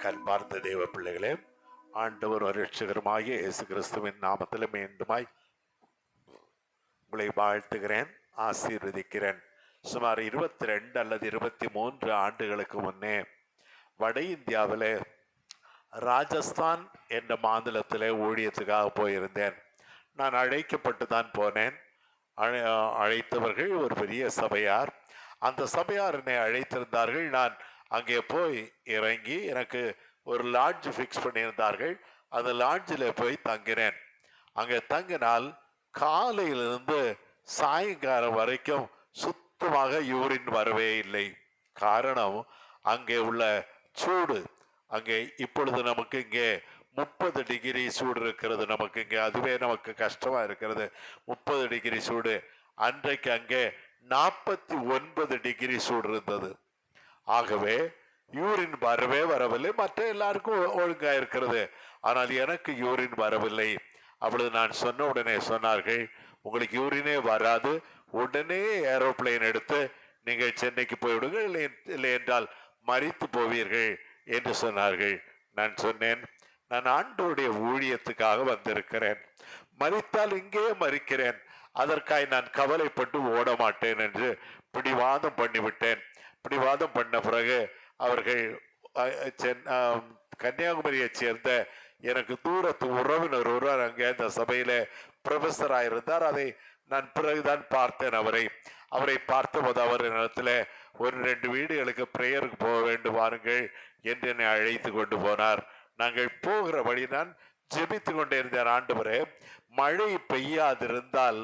எனக்கு அன்பார்ந்த தேவ பிள்ளைகளே ஆண்டவர் ரட்சகருமாகிய இயேசு கிறிஸ்துவின் நாமத்தில் மீண்டுமாய் உங்களை வாழ்த்துகிறேன் ஆசீர்வதிக்கிறேன். சுமார் இருபத்தி ரெண்டு அல்லது இருபத்தி மூன்று ஆண்டுகளுக்கு முன்னே வட இந்தியாவிலே ராஜஸ்தான் என்ற மாநிலத்தில் ஊழியத்துக்காக போயிருந்தேன். நான் அழைக்கப்பட்டு தான் போனேன். அழை- அழைத்தவர்கள் ஒரு பெரிய சபையார். அந்த சபையார் என்னை அழைத்திருந்தார்கள். நான் அங்கே போய் இறங்கி எனக்கு ஒரு லாட்ஜ் ஃபிக்ஸ் பண்ணியிருந்தார்கள். அந்த லாட்ஜில் போய் தங்கினேன். அங்கே தங்கினால் காலையிலிருந்து சாயங்காலம் வரைக்கும் சுத்தமாக யூரின் வரவே இல்லை. காரணம் அங்கே உள்ள சூடு. அங்கே இப்பொழுது நமக்கு இங்கே முப்பது டிகிரி சூடு இருக்கிறது. நமக்கு இங்கே அதுவே நமக்கு கஷ்டமாக இருக்கிறது. முப்பது டிகிரி சூடு. அன்றைக்கு அங்கே நாற்பத்தி ஒன்பது டிகிரி சூடு இருந்தது. ஆகவே யூரின் வரவே வரவில்லை. மற்ற எல்லாருக்கும் ஒ- ஒழுங்கா இருக்கிறது. ஆனால் எனக்கு யூரின் வரவில்லை. அப்பொழுது நான் சொன்ன உடனே சொன்னார்கள் உங்களுக்கு யூரினே வராது. உடனே ஏரோப்ளேன் எடுத்து நீங்கள் சென்னைக்கு போய்விடுங்கள். இல்லை இல்லை என்றால் மறித்து போவீர்கள் என்று சொன்னார்கள். நான் சொன்னேன். நான் ஆண்டோடைய ஊழியத்துக்காக வந்திருக்கிறேன். மறித்தால் இங்கேயே மறிக்கிறேன் அதற்காய் நான் கவலைப்பட்டு ஓட மாட்டேன் என்று பிடிவாதம் பண்ணிவிட்டேன். பிடிவாதம் பண்ண பிறகு அவர்கள் கன்னியாகுமரியை சென் சேர்ந்த எனக்கு தூரத்து உறவினர் ஒருவர் அங்கே அந்த சபையில ப்ரொஃபஸராக இருந்தார் அதை நான் பிறகுதான் பார்த்தேன் அவரை. அவரை பார்த்தபோது அவர் இடத்துல ஒரு ரெண்டு வீடுகளுக்கு பிரேயருக்கு போக வேண்டும் வாருங்கள் என்று என்னை அழைத்து கொண்டு போனார். நாங்கள் போகிற வழி நான் ஜெபித்து கொண்டே இருந்தேன் ஆண்டவரே. மழை பெய்யாதிருந்தால்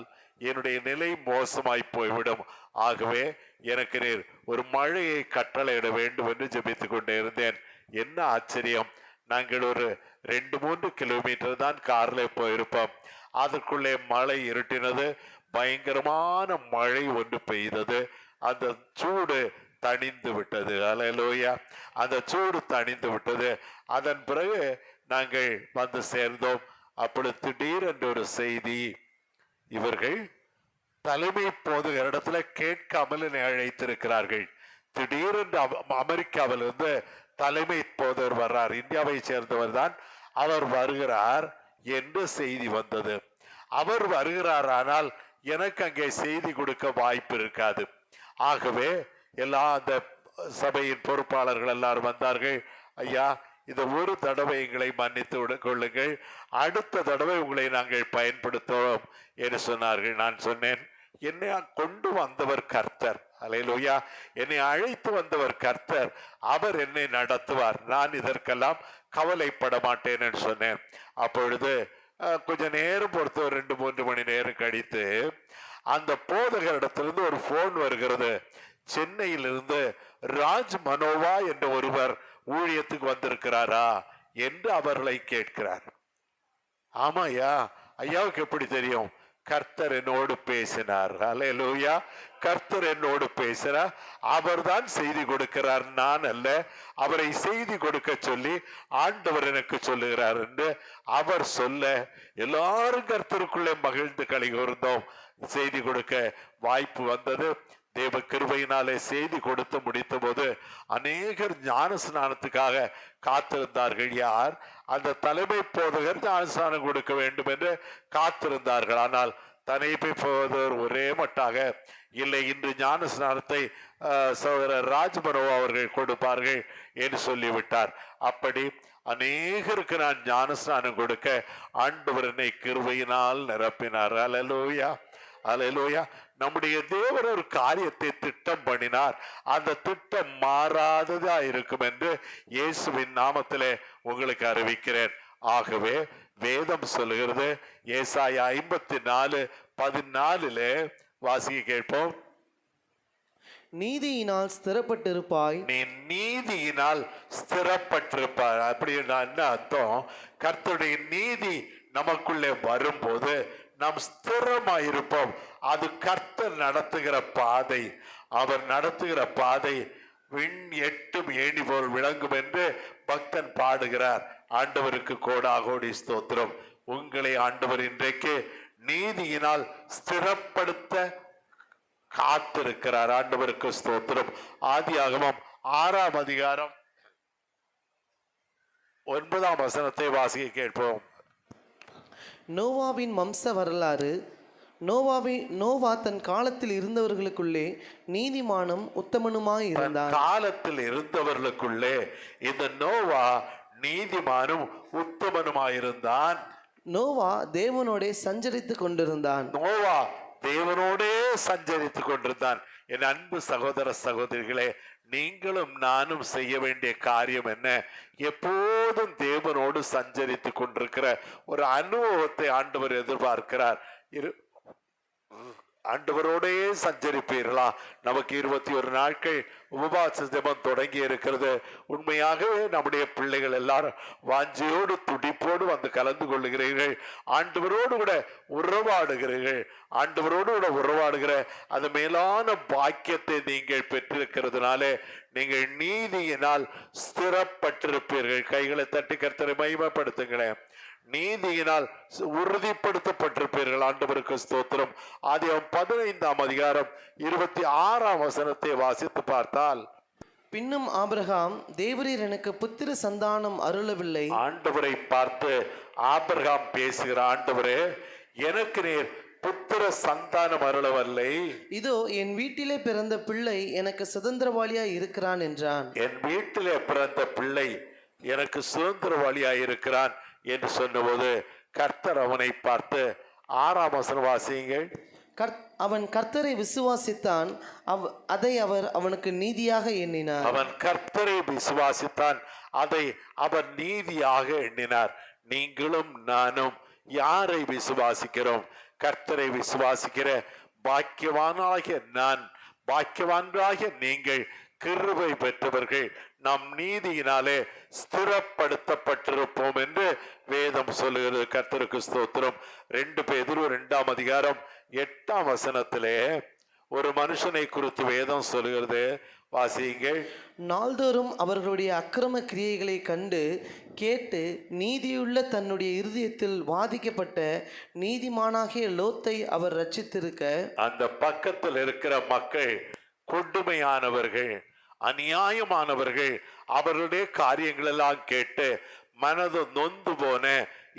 என்னுடைய நிலை மோசமாய் போய்விடும். ஆகவே எனக்கு நீர் ஒரு மழையை கட்டளையிட வேண்டும் என்று ஜெபித்து கொண்டே இருந்தேன். என்ன ஆச்சரியம். நாங்கள் ஒரு ரெண்டு மூன்று கிலோமீட்டர் தான் காரில் போயிருப்போம். அதற்குள்ளே மழை இருட்டினது. பயங்கரமான மழை ஒன்று பெய்தது. அந்த சூடு தணிந்து விட்டது. அலையலோயா அந்த சூடு தணிந்து விட்டது. அதன் பிறகு நாங்கள் வந்து சேர்ந்தோம். அப்பொழுது திடீரென்று ஒரு செய்தி. இவர்கள் தலைமை போது இடத்துல கேட்காமல் என்னை அழைத்திருக்கிறார்கள். திடீரென்று அம- அமெரிக்காவிலிருந்து தலைமை போதவர் வர்றார். இந்தியாவை சேர்ந்தவர் தான். அவர் வருகிறார். என்று செய்தி வந்தது. அவர் வருகிறார் ஆனால் எனக்கு அங்கே செய்தி கொடுக்க வாய்ப்பு இருக்காது. ஆகவே எல்லா அந்த சபையின் பொறுப்பாளர்கள் எல்லாரும் வந்தார்கள். ஐயா இந்த ஒரு தடவை எங்களை மன்னித்து விட- கொள்ளுங்கள். அடுத்த தடவை உங்களை நாங்கள் பயன்படுத்துவோம் என்று சொன்னார்கள். நான் சொன்னேன். என்னை கொண்டு வந்தவர் கர்த்தர். அலையிலோயா என்னை அழைத்து வந்தவர் கர்த்தர். அவர் என்னை நடத்துவார். நான் இதற்கெல்லாம் கவலைப்பட மாட்டேன் என்று சொன்னேன். அப்பொழுது கொஞ்ச நேரம் பொறுத்து ஒரு ரெண்டு மூன்று மணி நேரம் கழித்து அந்த போதகரிடத்திலிருந்து ஒரு போன் வருகிறது. சென்னையிலிருந்து ராஜ் மனோவா என்ற ஒருவர் ஊழியத்துக்கு வந்திருக்கிறாரா என்று அவர்களை கேட்கிறார். ஆமாய்யா ஐயாவுக்கு எப்படி தெரியும்? கர்த்தர் என்னோடு பேசினார். அல்லேலூயா கர்த்தர் என்னோடு பேசினார். அவர்தான் செய்தி கொடுக்கிறார். நான் அல்ல. அவரை செய்தி கொடுக்க சொல்லி ஆண்டவர் எனக்கு சொல்லுகிறார் என்று அவர் சொல்ல எல்லாரும் கர்த்தருக்குள்ளே மகிழ்ந்து களி கூர்ந்தோம் செய்தி கொடுக்க வாய்ப்பு வந்தது. தேவ கிருபையினாலே செய்தி கொடுத்து முடித்த போது அநேகர் ஞான ஸ்நானத்துக்காக காத்திருந்தார்கள். யார்? அந்த தலைமை போதகர் ஞானஸ்தானம் கொடுக்க வேண்டும் என்று காத்திருந்தார்கள். ஆனால் தலைமை போதவர் ஒரே மட்டாக இல்லை இன்று ஞான ஸ்நானத்தை சகோதரர் ராஜ்மனோ அவர்கள் கொடுப்பார்கள் என்று சொல்லிவிட்டார். அப்படி அநேகருக்கு நான் ஞானஸ்நானம் கொடுக்க ஆண்டவர் என்னை கிருபையினால் நிரப்பினார். அலலூயா அலையலூயா நம்முடைய தேவர் ஒரு காரியத்தை திட்டம் பண்ணினார். அந்த திட்டம் மாறாததா இருக்கும் என்று இயேசுவின் நாமத்திலே உங்களுக்கு அறிவிக்கிறேன். ஆகவே வேதம் சொல்லுகிறது ஏசாயா ஐம்பத்தி நாலு பதினாலிலே வாசிக்க கேட்போம். நீதியினால் ஸ்திரப்பட்டிருப்பாய். நீ நீதியினால் ஸ்திரப்பட்டிருப்பார் அப்படி என்ன அர்த்தம்? கர்த்தருடைய நீதி நமக்குள்ளே வரும்போது நாம் ஸ்திரமாயிருப்போம். அது கர்த்தர் நடத்துகிற பாதை. அவர் நடத்துகிற பாதை விண் எட்டும் ஏணி போல் விளங்கும் என்று பக்தன் பாடுகிறார். ஆண்டவருக்கு கோடாகோடி ஸ்தோத்திரம். உங்களை ஆண்டவர் இன்றைக்கு நீதியினால் ஸ்திரப்படுத்த காத்திருக்கிறார். ஆண்டவருக்கு ஸ்தோத்திரம். ஆதியாகமம் ஆறாம் அதிகாரம் ஒன்பதாம் வசனத்தை வாசிக்க கேட்போம். நோவாவின் வம்ச வரலாறு நோவாவி நோவா தன் காலத்தில் இருந்தவர்களுக்குள்ளே நீதிமானும் உத்தமனுமாய் தன் இருந்தான். காலத்தில் இருந்தவர்களுக்குள்ளே இந்த நோவா நீதிமானும் உத்தமனுமாயிருந்தான் நோவா தேவனோடே சஞ்சரித்து கொண்டிருந்தான். நோவா தேவனோடே சஞ்சரித்துக் கொண்டிருந்தான். என் அன்பு சகோதர சகோதரிகளே நீங்களும் நானும் செய்ய வேண்டிய காரியம் என்ன? எப்போதும் தேவனோடு சஞ்சரித்து கொண்டிருக்கிற ஒரு அனுபவத்தை ஆண்டவர் எதிர்பார்க்கிறார். இரு ஆண்டவரோடே சஞ்சரிப்பீர்களா? நமக்கு இருபத்தி ஒரு நாட்கள் உபவாச ஜெபம் தொடங்கி இருக்கிறது. உண்மையாகவே நம்முடைய பிள்ளைகள் எல்லாரும் வாஞ்சியோடு துடிப்போடு வந்து கலந்து கொள்ளுகிறீர்கள். ஆண்டவரோடு கூட உறவாடுகிறீர்கள். ஆண்டவரோடு கூட உறவாடுகிற அந்த மேலான பாக்கியத்தை நீங்கள் பெற்றிருக்கிறதுனாலே நீங்கள் நீதியினால் ஸ்திரப்பட்டிருப்பீர்கள். கைகளை தட்டி கருத்தரை மகிமைப்படுத்துங்களேன். நீதியினால் உறுதிப்படுத்தப்பட்டிருப்பீர்கள். ஆண்டவருக்கு ஸ்தோத்திரம். ஆதியம் பதினைந்தாம் அதிகாரம் இருபத்தி ஆறாம் வசனத்தை வாசித்து பார்த்தால் பின்னும் ஆபிரகாம் தேவரீர் எனக்கு புத்திர சந்தானம் அருளவில்லை. ஆண்டவரை பார்த்து ஆபிரகாம் பேசுகிற ஆண்டவரே எனக்கு நீர் புத்திர சந்தானம் அருளவில்லை. இதோ என் வீட்டிலே பிறந்த பிள்ளை எனக்கு சுதந்திரவாளியாய் இருக்கிறான் என்றான். என் வீட்டிலே பிறந்த பிள்ளை எனக்கு சுதந்திரவாளியாய் இருக்கிறான். என்று சொன்னபோது கர்த்தர் அவனை பார்த்து ஆறாம் வசனம் வாசியுங்கள். அவன் கர்த்தரை விசுவாசித்தான் அவ் அதை அவர் அவனுக்கு நீதியாக எண்ணினார். அவன் கர்த்தரை விசுவாசித்தான் அதை அவன் நீதியாக எண்ணினார். நீங்களும் நானும் யாரை விசுவாசிக்கிறோம்? கர்த்தரை விசுவாசிக்கிற பாக்கியவானாகிய நான் பாக்கியவான்களாகிய நீங்கள் கிருபை பெற்றவர்கள் நம் நீதியினாலே ஸ்திரப்படுத்தப்பட்டிருப்போம் என்று வேதம் சொல்லுகிறது. கர்த்தருக்கு ஸ்தோத்திரம். ரெண்டு பேதிரு ரெண்டாம் அதிகாரம் எட்டாம் வசனத்திலே ஒரு மனுஷனை குறித்து வேதம் சொல்லுகிறது. வாசியுங்கள். நாள்தோறும் அவர்களுடைய அக்கிரம கிரியைகளை கண்டு கேட்டு நீதியுள்ள தன்னுடைய இருதயத்தில் வாதிக்கப்பட்ட நீதிமானாகிய லோத்தை அவர் ரட்சித்திருக்க அந்த பக்கத்தில் இருக்கிற மக்கள் கொடுமையானவர்கள் அநியாயமானவர்கள். அவர்களுடைய காரியங்கள் எல்லாம் கேட்டு மனது நொந்து போன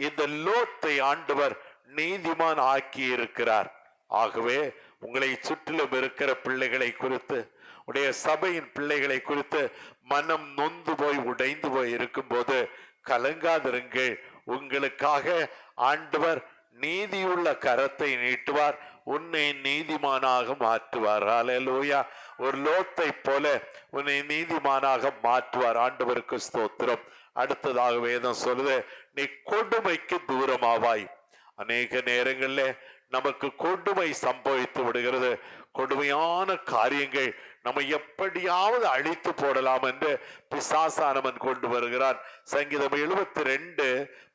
இந்த லோத்தை ஆண்டவர் நீதிமான் ஆக்கி இருக்கிறார் ஆகவே உங்களை சுற்றிலும் இருக்கிற பிள்ளைகளை குறித்து உடைய சபையின் பிள்ளைகளை குறித்து மனம் நொந்து போய் உடைந்து போய் இருக்கும்போது கலங்காதிருங்கள். உங்களுக்காக ஆண்டவர் நீதியுள்ள கரத்தை நீட்டுவார். உன்னை நீதிமானாக மாற்றுவார். ஹalleluya ஒரு லோத்தை போல உன்னை நீதிமானாக மாற்றுவார். ஆண்டவருக்கு ஸ்தோத்திரம். அடுத்ததாக வேதம் சொல்லுது நீ கொடுமைக்கு தூரமாவாய். அநேக நேரங்களில் நமக்கு கொடுமை சம்பவித்து விடுகிறது. கொடுமையான காரியங்கள் நம்ம எப்படியாவது அழித்து போடலாம் என்று பிசாசானவன் கொண்டு வருகிறான். சங்கீதம் எழுபத்தி ரெண்டு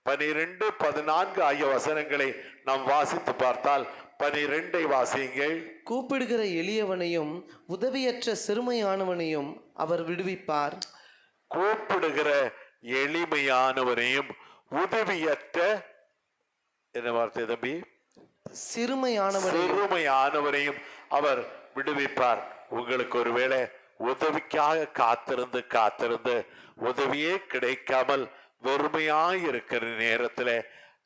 பனிரெண்டு பதினான்கு ஆகிய வசனங்களை நாம் வாசித்து பார்த்தால் பனிரெண்டை வாசியுங்கள். கூப்பிடுகிற எளியவனையும் உதவியற்ற சிறுமையானவனையும் அவர் விடுவிப்பார். கூப்பிடுகிற எளிமையானவரையும் உதவியற்ற என்ன வார்த்தை தம்பி? சிறுமையானவனை சிறுமையானவரையும் அவர் விடுவிப்பார். உங்களுக்கு ஒருவேளை உதவிக்காக காத்திருந்து காத்திருந்து உதவியே கிடைக்காமல் வெறுமையாய் இருக்கிற நேரத்துல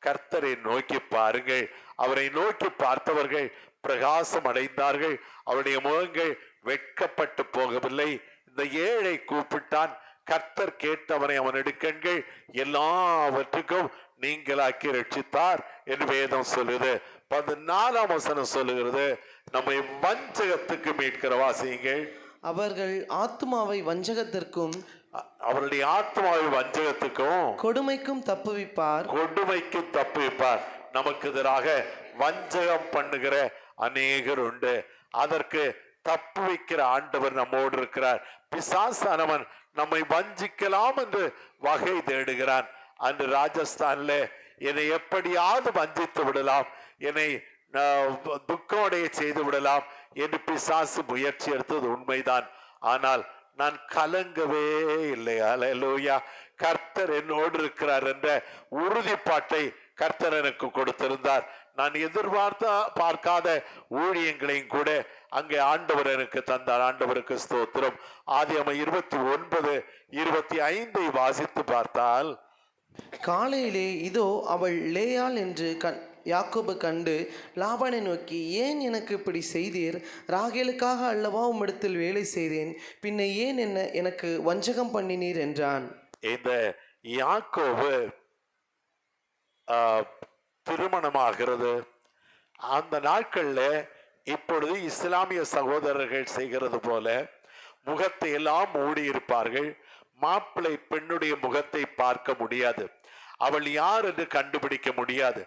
கர்த்தரை நோக்கி பாருங்கள். அவரை நோக்கி பார்த்தவர்கள் பிரகாசம் அடைந்தார்கள் அவருடைய முகங்கள் வெட்கப்பட்டு போகவில்லை. இந்த ஏழை கூப்பிட்டான். கர்த்தர் கேட்டவனை அவன் எடுக்கண்கள். எல்லாவற்றுக்கும் நீங்களாக்கி ரட்சித்தார் என்று வேதம் சொல்லுது. பதினாலாம் வசனம் சொல்லுகிறது நம்மை வஞ்சகத்துக்கு மீட்கிற வாசியுங்கள். அவர்கள் ஆத்துமாவை வஞ்சகத்திற்கும் அவருடைய ஆத்மாவை வஞ்சகத்துக்கும் கொடுமைக்கும் தப்புவிப்பார். கொடுமைக்கு தப்புவிப்பார். நமக்கு எதிராக வஞ்சகம் பண்ணுகிற அநேகர் உண்டு. அதற்கு தப்பு வைக்கிற ஆண்டவர் நம்மோடு இருக்கிறார். பிசாசானவன் நம்மை வஞ்சிக்கலாம் என்று வகை தேடுகிறான். அன்று ராஜஸ்தான்ல என்னை எப்படியாவது வஞ்சித்து விடலாம். என்னை துக்கமடைய செய்து விடலாம் என்று பிசாசு முயற்சி எடுத்தது உண்மைதான். ஆனால் நான் கலங்கவே இல்லை. அலலூயா கர்த்தர் என்னோடு இருக்கிறார் என்ற உறுதிப்பாட்டை கர்த்தர் எனக்கு கொடுத்திருந்தார். நான் எதிர்பார்த்த பார்க்காத ஊழியங்களையும் கூட அங்கே ஆண்டவர் எனக்கு தந்தார். ஆண்டவருக்கு ஸ்தோத்திரம். ஆதியம இருபத்தி ஒன்பது இருபத்தி ஐந்தை வாசித்து பார்த்தால் காலையிலே இதோ அவள் லேயாள் என்று கண் யாக்கோபு கண்டு லாபானை நோக்கி ஏன் எனக்கு இப்படி செய்தீர்? ராகேலுக்காக அல்லவா உம்மிடத்தில் வேலை செய்தேன்? பின்ன ஏன் என்ன எனக்கு வஞ்சகம் பண்ணினீர்? என்றான். இந்த யாக்கோபு திருமணமாகிறது. அந்த நாட்கள்ல இப்பொழுது இஸ்லாமிய சகோதரர்கள் செய்கிறது போல முகத்தை எல்லாம் மூடியிருப்பார்கள் மாப்பிள்ளை பெண்ணுடைய முகத்தை பார்க்க முடியாது. அவள் யார் என்று கண்டுபிடிக்க முடியாது.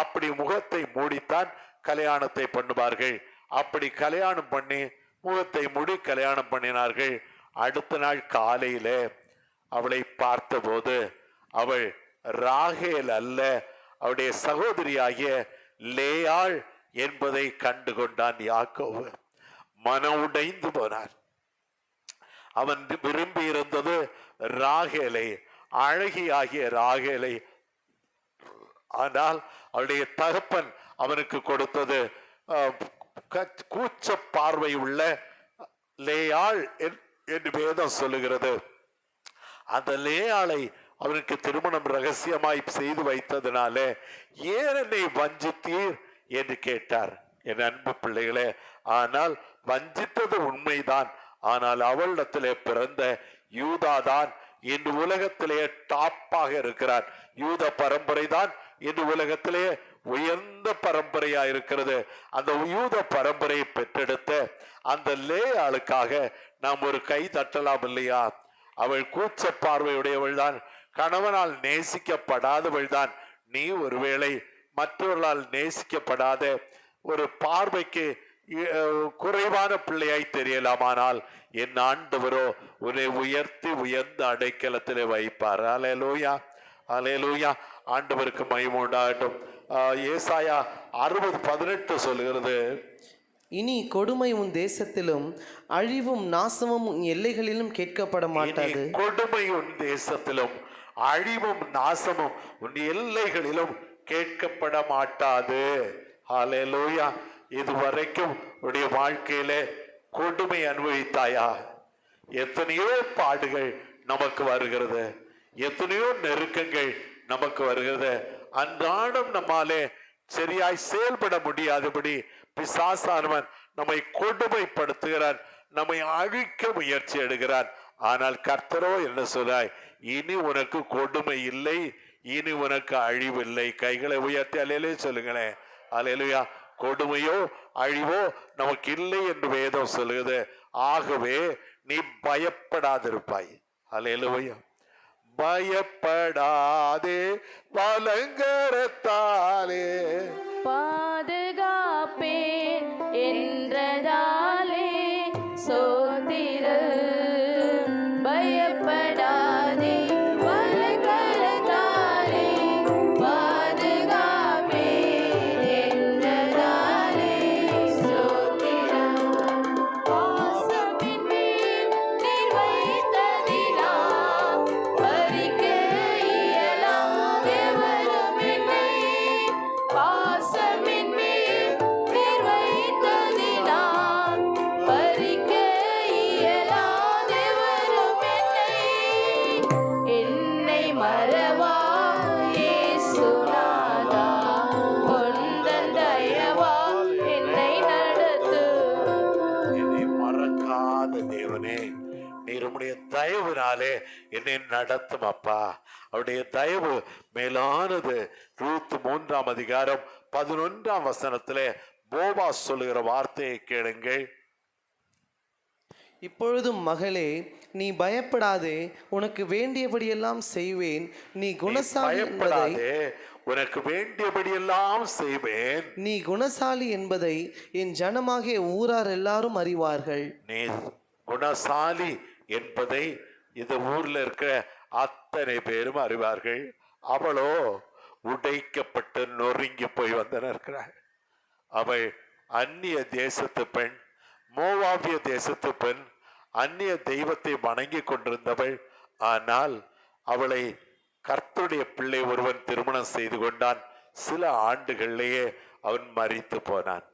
அப்படி முகத்தை மூடித்தான் கல்யாணத்தை பண்ணுவார்கள். அப்படி கல்யாணம் பண்ணி முகத்தை மூடி கல்யாணம் பண்ணினார்கள். அடுத்த நாள் காலையில அவளை பார்த்தபோது அவள் ராகேல் அல்ல அவளுடைய சகோதரியாகிய லேயாள் என்பதை கண்டு கொண்டான் யாக்கோவு மன உடைந்து போனான். அவன் விரும்பி இருந்தது ராகேலை அழகியாகிய ராகேலை ஆனால் அவளுடைய தகப்பன் அவனுக்கு கொடுத்தது க- கூச்ச பார்வை உள்ள லேயாள் என்- என்று வேதம் சொல்லுகிறது. அந்த லேயாளை அவனுக்கு திருமணம் ரகசியமாய் செய்து வைத்ததினாலே ஏன் என்னை வஞ்சித்தீர் என்று கேட்டார். என் அன்பு பிள்ளைகளே ஆனால் வஞ்சித்தது உண்மைதான். ஆனால் அவளிடத்திலே பிறந்த யூதாதான் இன்று உலகத்திலேயே டாப்பாக இருக்கிறார். யூத பரம்பரை தான் இன்று உலகத்திலே உயர்ந்த பரம்பரையா இருக்கிறது. அந்த யூத பரம்பரையை பெற்றெடுத்த அந்த லே ஆளுக்காக நாம் ஒரு கை தட்டலாம் இல்லையா? அவள் கூச்ச பார்வையுடையவள் தான். கணவனால் நேசிக்கப்படாதவள் தான். நீ ஒருவேளை மற்றவர்களால் நேசிக்கப்படாத ஒரு பார்வைக்கு குறைவான பிள்ளையாய் தெரியலாமானால் என் ஆண்டவரோ உன்னை உயர்த்தி உயர்ந்த அடைக்கலத்திலே வைப்பார். அலையலூயா அலையலூயா ஆண்டவருக்கு மகிமை உண்டாகட்டும். ஏசாயா அறுபது பதினெட்டு சொல்லுகிறது. இனி கொடுமை உன் தேசத்திலும் அழிவும் நாசமும் உன் எல்லைகளிலும் கேட்கப்பட மாட்டாது. கொடுமை உன் தேசத்திலும் அழிவும் நாசமும் உன் எல்லைகளிலும் கேட்கப்பட மாட்டாது. ஹalleluya. இதுவரைக்கும் உடைய வாழ்க்கையில கொடுமை அனுபவித்தாயா? எத்தனையோ பாடுகள் நமக்கு வருகிறது. எத்தனையோ நெருக்கங்கள் நமக்கு வருகிறது அன்றாடம் நம்மாலே சரியாய் செயல்பட முடியாதபடி பிசாசானவன் நம்மை கொடுமைப்படுத்துகிறான் நம்மை அழிக்க முயற்சி எடுக்கிறான் ஆனால் கர்த்தரோ என்ன சொல்றாய் இனி உனக்கு கொடுமை இல்லை இனி உனக்கு அழிவில்லை கைகளை உயர்த்தி அலையிலே சொல்லுங்களேன். அலையிலுயா கொடுமையோ அழிவோ நமக்கு இல்லை என்று வேதம் சொல்லுகிறது. ஆகவே நீ பயப்படாதிருப்பாய். அலையிலுயா பயப்படாதே பலங்கரத்தாலே பாதுகாப்பே என்றதாலே சோதிர அவருடைய தயவு மேலானது. ரூத் மூன்றாம் அதிகாரம் பதினொன்றாம் வசனத்திலே போபா சொல்லுகிற வார்த்தையை கேளுங்கள். இப்பொழுதும் மகளே நீ பயப்படாதே உனக்கு வேண்டியபடியெல்லாம் செய்வேன். நீ குணசாலி பயப்படாதே உனக்கு வேண்டியபடியெல்லாம் செய்வேன். நீ குணசாலி என்பதை என் ஜனமாகிய ஊரார் எல்லாரும் அறிவார்கள். நீ குணசாலி என்பதை இந்த ஊர்ல இருக்கிற அத்தனை பேரும் அறிவார்கள். அவளோ உடைக்கப்பட்டு நொறுங்கி போய் வந்தனர்கிறாள் அவள் அந்நிய தேசத்து பெண் மோவாவிய தேசத்து பெண் அந்நிய தெய்வத்தை வணங்கி கொண்டிருந்தவள். ஆனால் அவளை கர்த்தருடைய பிள்ளை ஒருவன் திருமணம் செய்து கொண்டான். சில ஆண்டுகளிலேயே அவன் மறித்து போனான்.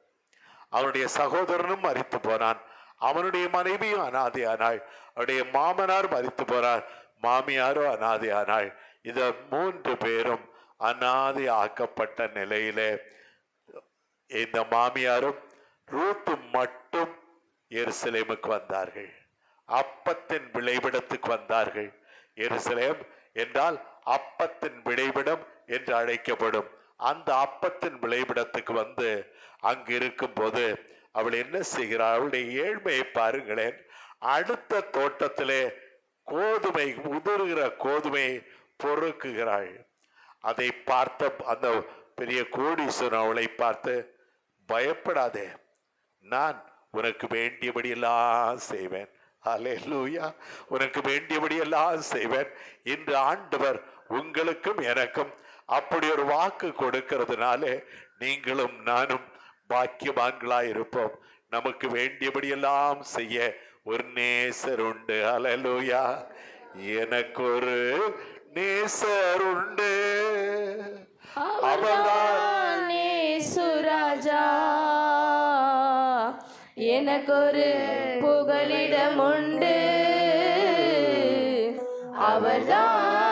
அவனுடைய சகோதரனும் மறித்து போனான். அவனுடைய மனைவியும் அனாதையானாள். அவனுடைய மாமனார் மறித்து போனார். மாமியாரோ அனாதையானாள் இதை மூன்று பேரும் அனாதை ஆக்கப்பட்ட நிலையிலே இந்த மாமியாரும் ரூத்து மட்டும் எருசலேமுக்கு வந்தார்கள். அப்பத்தின் விளைவிடத்துக்கு வந்தார்கள். எருசலேம் என்றால் அப்பத்தின் விளைவிடம் என்று அழைக்கப்படும். அந்த அப்பத்தின் விளைவிடத்துக்கு வந்து அங்கு இருக்கும்போது அவள் என்ன செய்கிறாள்? அவளுடைய ஏழ்மையை பாருங்களேன். அடுத்த தோட்டத்திலே கோதுமை உதிர்கிற கோதுமையை பொறுக்குகிறாள் அதை பார்த்த அந்த பெரிய கோடீஸ்வரன் அவளை பார்த்து பயப்படாதே நான் உனக்கு வேண்டியபடியெல்லாம் செய்வேன். அல்லேலூயா உனக்கு வேண்டியபடியெல்லாம் செய்வேன். இன்று ஆண்டவர் உங்களுக்கும் எனக்கும் அப்படி ஒரு வாக்கு கொடுக்கிறதுனாலே நீங்களும் நானும் பாக்கியவான்களாய் இருப்போம் நமக்கு வேண்டியபடியெல்லாம் செய்ய ஒரு நேசர் உண்டு. அல்லேலூயா எனக்கு ஒரு நேசர் உண்டு. அவர்தான் சுராஜா எனக்கொரு புகலிடம் உண்டு அவர்தானே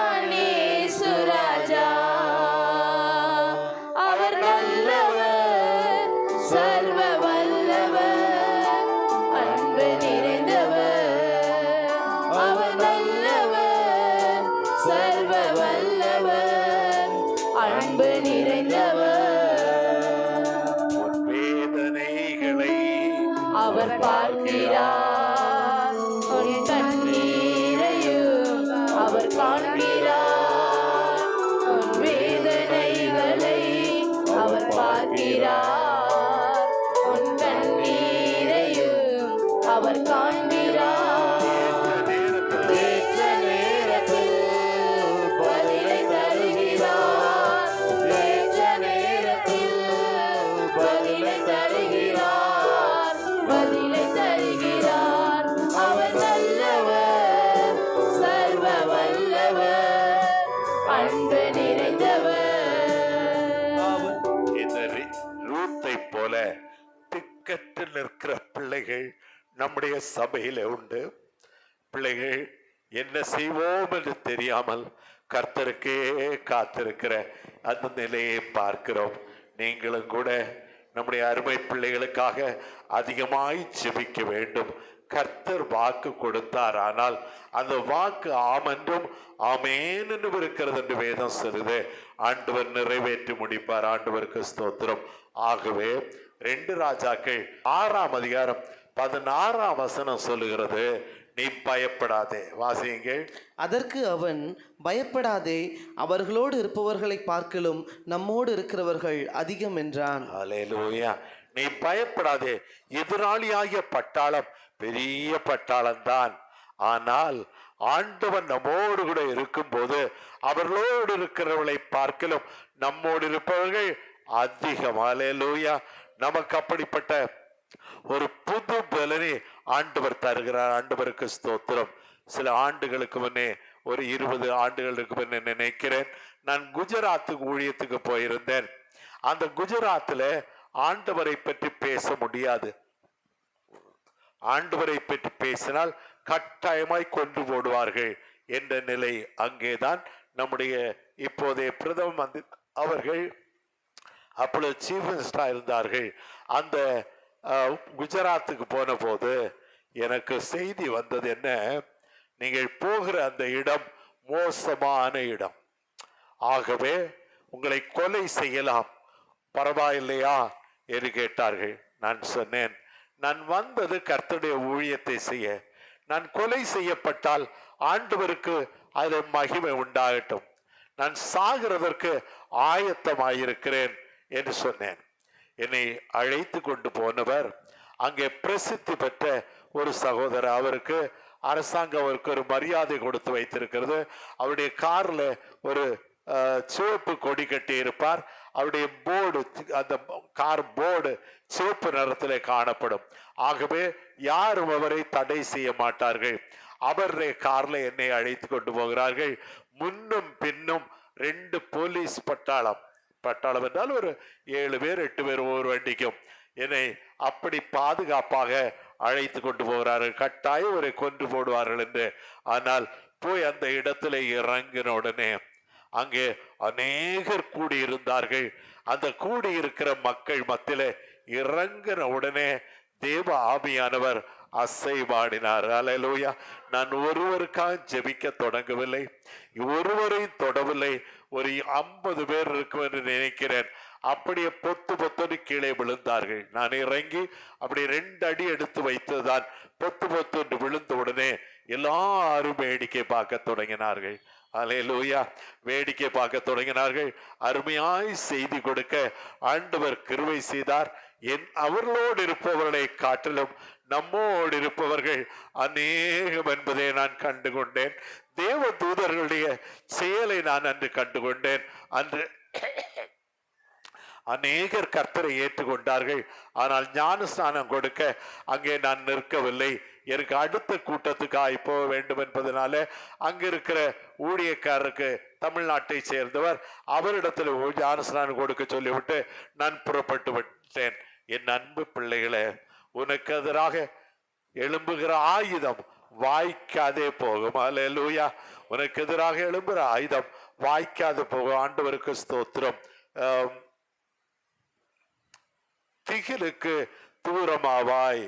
நம்முடைய சபையில உண்டு. பிள்ளைகள் என்ன செய்வோம் என்று தெரியாமல் கர்த்தருக்கே காத்திருக்கிற அந்த நிலையை பார்க்கிறோம். நீங்களும் கூட நம்முடைய அருமை பிள்ளைகளுக்காக அதிகமாய் செபிக்க வேண்டும். கர்த்தர் வாக்கு கொடுத்தார் ஆனால் அந்த வாக்கு ஆமென்றும் ஆமேன் என்றும் இருக்கிறது என்று வேதம் சொல்லுது. ஆண்டவர் நிறைவேற்றி முடிப்பார். ஆண்டவருக்கு ஸ்தோத்திரம். ஆகவே ரெண்டு ராஜாக்கள் ஆறாம் அதிகாரம் பதினாறாம் வசனம் சொல்லுகிறது நீ பயப்படாதே. வாசியுங்கள். அதற்கு அவன் பயப்படாதே அவர்களோடு இருப்பவர்களை பார்க்கலும் நம்மோடு இருக்கிறவர்கள் அதிகம் என்றான். ஹalleluya. நீ பயப்படாதே எதிராளியாகிய பட்டாளம் பெரிய பட்டாளம் தான் ஆனால் ஆண்டவன் நம்மோடு கூட இருக்கும்போது அவர்களோடு இருக்கிறவர்களை பார்க்கலும் நம்மோடு இருப்பவர்கள் அதிகம். ஹalleluya. நமக்கு அப்படிப்பட்ட ஒரு புது பலனை ஆண்டவர் தருகிறார். ஆண்டவருக்கு ஸ்தோத்திரம். சில ஆண்டுகளுக்கு முன்னே ஒரு இருபது ஆண்டுகளுக்கு முன்னே நினைக்கிறேன். நான் குஜராத்துக்கு ஊழியத்துக்கு போயிருந்தேன். அந்த குஜராத்தில் ஆண்டவரை பற்றி பேச முடியாது. ஆண்டவரை பற்றி பேசினால் கட்டாயமாய் கொண்டு போடுவார்கள் என்ற நிலை அங்கேதான் நம்முடைய இப்போதைய பிரதம மந்திரி அவர்கள் அப்பொழுது சீஃப் மினிஸ்டராக இருந்தார்கள். அந்த குஜராத்துக்கு போன போது எனக்கு செய்தி வந்தது என்ன? நீங்கள் போகிற அந்த இடம் மோசமான இடம். ஆகவே உங்களை கொலை செய்யலாம். பரவாயில்லையா? என்று கேட்டார்கள். நான் சொன்னேன் நான் வந்தது கர்த்தருடைய ஊழியத்தை செய்ய. நான் கொலை செய்யப்பட்டால் ஆண்டவருக்கு அது மகிமை உண்டாகட்டும். நான் சாகிறதற்கு ஆயத்தமாயிருக்கிறேன் என்று சொன்னேன். என்னை அழைத்து கொண்டு போனவர். அங்கே பிரசித்தி பெற்ற ஒரு சகோதரர். அவருக்கு அரசாங்கம் அவருக்கு ஒரு மரியாதை கொடுத்து வைத்திருக்கிறது. அவருடைய கார்ல ஒரு சிவப்பு கொடி கட்டி இருப்பார் அவருடைய போர்டு அந்த கார் போர்டு சிவப்பு நிறத்தில் காணப்படும். ஆகவே யாரும் அவரை தடை செய்ய மாட்டார்கள். அவருடைய கார்ல என்னை அழைத்து கொண்டு போகிறார்கள். முன்னும் பின்னும் ரெண்டு போலீஸ் பட்டாளம். பட்டாளம் என்றால் ஒரு ஏழு பேர் எட்டு பேர் ஒவ்வொரு வண்டிக்கும் என்னை அப்படி பாதுகாப்பாக அழைத்து கொண்டு போகிறார்கள். கட்டாயம் ஒரு கொன்று போடுவார்கள் என்று. ஆனால் போய் அந்த இடத்துல இறங்கின உடனே அங்கே அநேகர் கூடியிருந்தார்கள். அந்த கூடியிருக்கிற மக்கள் மத்தியில இறங்கின உடனே தேவ ஆவியானவர் அசைவாடினார். அலையலூயா நான் ஒருவருக்காக ஜெபிக்க தொடங்கவில்லை. ஒருவரையும் தொடவில்லை. ஒரு ஐம்பது பேர் இருக்கும் என்று நினைக்கிறேன். அப்படியே பொத்து பொத்துன்னு கீழே விழுந்தார்கள். நான் இறங்கி அப்படி ரெண்டு அடி எடுத்து வைத்ததுதான் பொத்து பொத்து என்று விழுந்த உடனே எல்லாரும் வேடிக்கை பார்க்க தொடங்கினார்கள். அலையலூயா வேடிக்கை பார்க்க தொடங்கினார்கள். அருமையாய் செய்தி கொடுக்க ஆண்டவர் கிருவை செய்தார். என் அவர்களோடு இருப்பவர்களை காட்டிலும் நம்மோடு இருப்பவர்கள் அநேகம் என்பதை நான் கண்டு கொண்டேன் தேவ தூதர்களுடைய செயலை நான் அன்று கண்டு கொண்டேன் அன்று அநேகர் கர்த்தரை ஏற்றுக்கொண்டார்கள். ஆனால் ஞானஸ்தானம் கொடுக்க அங்கே நான் நிற்கவில்லை. எனக்கு அடுத்த கூட்டத்துக்காய் போக வேண்டும் என்பதனால அங்க இருக்கிற ஊழியக்காரருக்கு தமிழ்நாட்டை சேர்ந்தவர் அவரிடத்தில் ஞானஸ்தானம் கொடுக்க சொல்லிவிட்டு நான் புறப்பட்டு விட்டேன். என் அன்பு பிள்ளைகளே உனக்கு எதிராக எழும்புகிற ஆயுதம் வாய்க்காதே போகும். அலையலூயா உனக்கு எதிராக எழும்புகிற ஆயுதம் வாய்க்காது போகும். ஆண்டவருக்கு ஸ்தோத்திரம். திகிலுக்கு தூரமாவாய்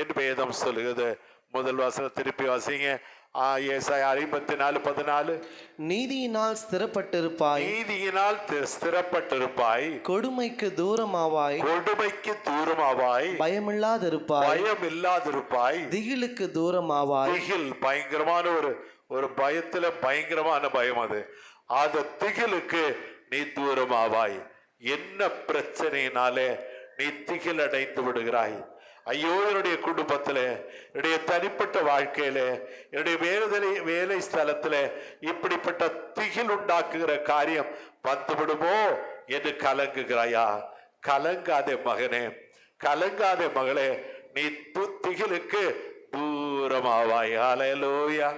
என்று வேதம் சொல்லுகிறது. முதல் வசனம் திருப்பி வாசிங்க. ஐம்பத்தி நாலு பதினாலு. நீதியினால் ஸ்திரப்பட்டிருப்பாய். நீதியினால் ஸ்திரப்பட்டிருப்பாய். கொடுமைக்கு தூரமாவாய். கொடுமைக்கு தூரமாவாய். பயமில்லாதிருப்பாய். பயம் இல்லாதிருப்பாய் திகிலுக்கு தூரமாவாய். திகில் பயங்கரமான ஒரு ஒரு பயத்துல பயங்கரமான பயம் அது. அந்த திகிலுக்கு நீ தூரமாவாய். என்ன பிரச்சனையினாலே நீ திகில் அடைந்து விடுகிறாய். ஐயோ என்னுடைய குடும்பத்தில் என்னுடைய தனிப்பட்ட வாழ்க்கையில் என்னுடைய வேலை வேலை ஸ்தலத்தில் இப்படிப்பட்ட திகில் உண்டாக்குகிற காரியம் வந்துவிடுமோ என்று கலங்குகிறாயா? கலங்காதே மகனே கலங்காதே மகளே நீ து- திகிலுக்கு தூரமாவாய். அலையலூயா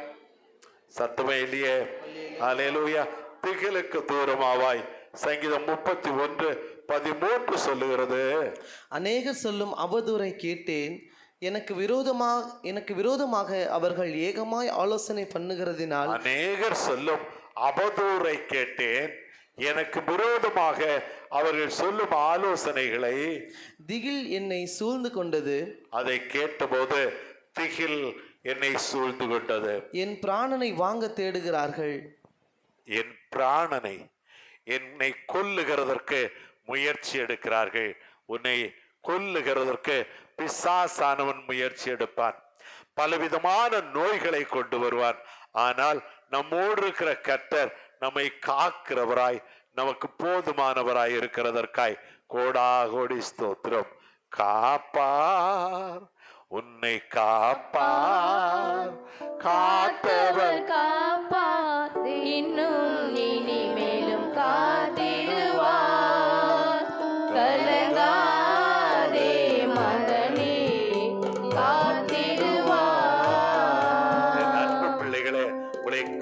சத்தமே இல்லையே. அலையலூயா திகிலுக்கு தூரமாவாய். சங்கீதம் முப்பத்தி ஒன்று பதிமூன்று சொல்லுகிறது. அநேகர் சொல்லும் அவதூறை கேட்டேன். எனக்கு விரோதமாக எனக்கு விரோதமாக அவர்கள் ஏகமாய் ஆலோசனை பண்ணுகிறதினால் அநேகர் சொல்லும் அவதூறை கேட்டேன். எனக்கு விரோதமாக அவர்கள் சொல்லும் ஆலோசனைகளை திகில் என்னை சூழ்ந்து கொண்டது. அதை கேட்டபோது திகில் என்னை சூழ்ந்து கொண்டது. என் பிராணனை வாங்க தேடுகிறார்கள். என் பிராணனை என்னை கொல்லுகிறதற்கு முயற்சி எடுக்கிறார்கள். உன்னை கொல்லுகிறதற்கு பிசாசானவன் முயற்சி எடுப்பான். பலவிதமான நோய்களை கொண்டு வருவான். ஆனால் நம்மோடு இருக்கிற கர்த்தர் நம்மை காக்கிறவராய் நமக்கு போதுமானவராய் இருக்கிறதற்காய் கோடாகோடி ஸ்தோத்திரம். காப்பார் உன்னை காப்பார். காத்தவர் காப்பார். இன்னும் இனிமே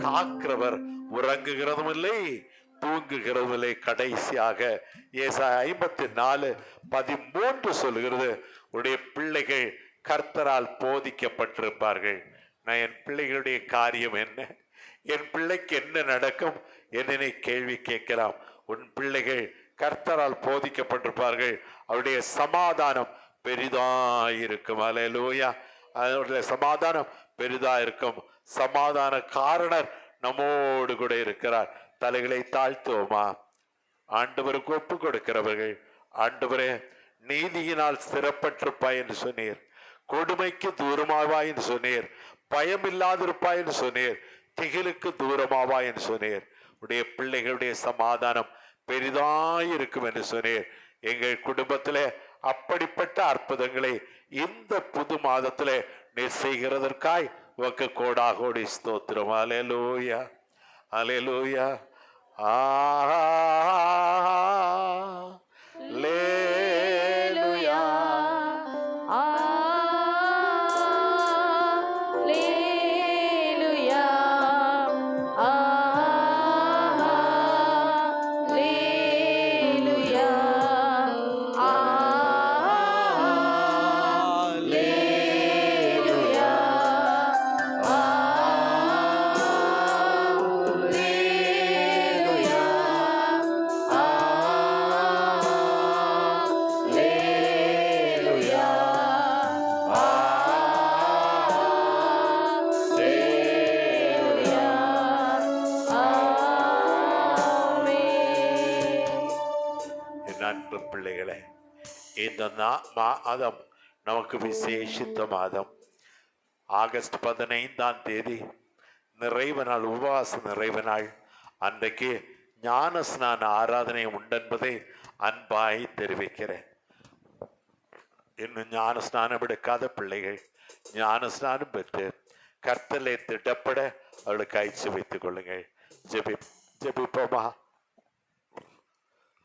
காக்கிறவர் உறங்குகிறதும் இல்லை தூங்குகிறதும் இல்லை கடைசியாக ஏசா ஐம்பத்தி நாலு பதிமூன்று சொல்லுகிறது உடைய பிள்ளைகள் கர்த்தரால் போதிக்கப்பட்டிருப்பார்கள். நான் என் பிள்ளைகளுடைய காரியம் என்ன? என் பிள்ளைக்கு என்ன நடக்கும்? என்னென்ன கேள்வி கேட்கலாம். உன் பிள்ளைகள் கர்த்தரால் போதிக்கப்பட்டிருப்பார்கள். அவருடைய சமாதானம் பெரிதாயிருக்கும் அலையலூயா அவருடைய சமாதானம் பெரிதா இருக்கும். சமாதான காரணர் நம்மோடு கூட இருக்கிறார். தலைகளை தாழ்த்துவோமா? ஆண்டவருக்கு ஒப்பு கொடுக்கிறவர்கள் ஆண்டவரே நீதியினால் ஸ்திரப்பட்டிருப்பாய் என்று சொன்னீர். கொடுமைக்கு தூரமாவாய் என்று சொன்னீர். பயம் இல்லாதிருப்பாய் என்று சொன்னீர். திகிலுக்கு தூரமாவாய் என்று சொன்னீர். உடைய பிள்ளைகளுடைய சமாதானம் பெரிதாய் இருக்கும் என்று சொன்னீர். எங்கள் குடும்பத்திலே அப்படிப்பட்ட அற்புதங்களை இந்த புது மாதத்திலே நீர் செய்கிறதற்காய் உனக்கு கோடாகோடி ஸ்தோத்திரம் அலேலூயா அலேலூயா ஆலேலூயா இந்த நா- மாதம் நமக்கு விசேஷித்த மாதம். ஆகஸ்ட் பதினைந்தாம் தேதி நிறைவு நாள் உபவாச நிறைவு நாள். அன்றைக்கு ஞான ஸ்நான ஆராதனை உண்டென்பதை அன்பாய் தெரிவிக்கிறேன். இன்னும் ஞான ஸ்நானம் எடுக்காத பிள்ளைகள் ஞான ஸ்நானம் பெற்று கர்த்தலை திட்டப்பட அவளுக்கு அயச்சு வைத்துக் கொள்ளுங்கள். ஜெபி ஜெபிப்போமா?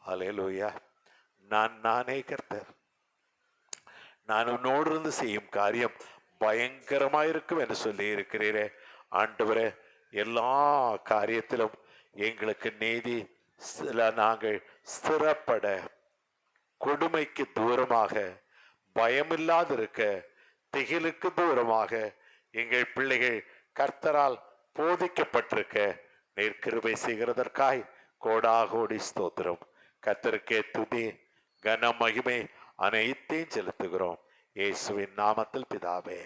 அலையலூயா நான் நானே கர்த்தர். நான் உன்னோடு இருந்து செய்யும் காரியம் பயங்கரமாயிருக்கும் என்று சொல்லி இருக்கிறீரே. ஆண்டவரே எல்லா காரியத்திலும் எங்களுக்கு நீதி சில நாங்கள் சிறப்பட கொடுமைக்கு தூரமாக பயமில்லாதிருக்க திகிலுக்கு தூரமாக எங்கள் பிள்ளைகள் கர்த்தரால் போதிக்கப்பட்டிருக்க நீர் கிருபை செய்கிறதற்காய் கோடாகோடி ஸ்தோத்திரம். கத்தருக்கே துதி கன மகிமை அனைத்தையும் செலுத்துகிறோம். இயேசுவின் நாமத்தில் பிதாவே.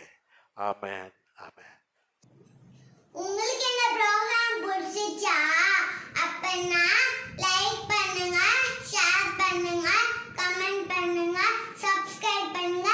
ஆமேன். ஆமேன். உங்களுக்கு இந்த ப்ரோக்ராம் பிடிச்சிச்சா அப்பனா லைக் பண்ணுங்க ஷேர் பண்ணுங்க கமெண்ட் பண்ணுங்க சப்ஸ்கிரைப் பண்ணுங்க.